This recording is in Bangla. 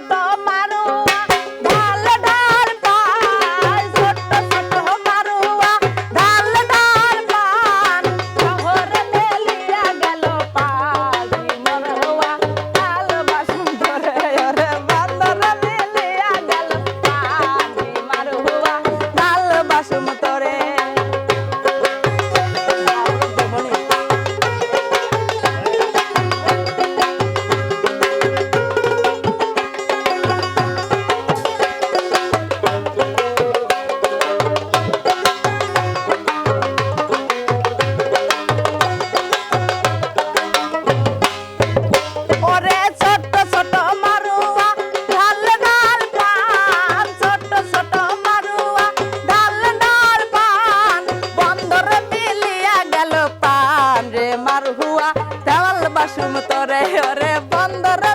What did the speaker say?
কাটা ওরে বন্দর